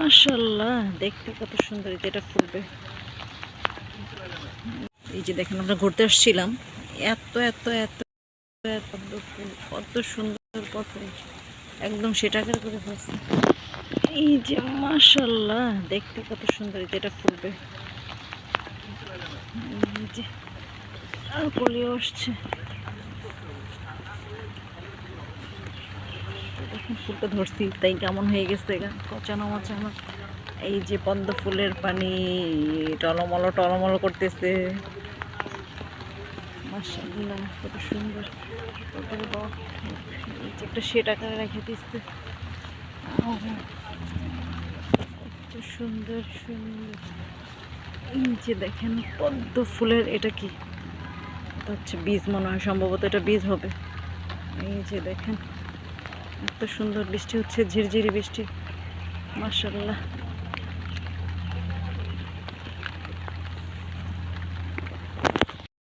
মাশাল্লাহ দেখতে কত সুন্দর এটা ফুলবে। এই যে দেখেন, আমরা ঘুরতে আসছিলাম। এত এত এত এত ফুল, কত সুন্দর পদ্ম একদম সেটাকে করে ফেলছে এই যে মাশাল্লাহ দেখতে কত সুন্দর এটা ফুলবে। এই যে, আর কলিও আসছে। দেখুন, ফুলটা ধরছি, তাই কেমন হয়ে গেছে কচানো মচানো, এই যে পদ্ম ফুলের পানি, টলমলো টলমলো করতেছে। মাশাআল্লাহ, কত সুন্দর। এই যে একটা সেট আকারে রেখে দিচ্ছে। কত সুন্দর সুন্দর। এই যে দেখেন, পদ্ম ফুলের এটা কি? হচ্ছে বীজ মনে হয়, সম্ভবত এটা বীজ হবে। এই যে দেখেন। এত সুন্দর বৃষ্টি হচ্ছে ঝিরঝিরি বৃষ্টি। মার্শাল্লাহ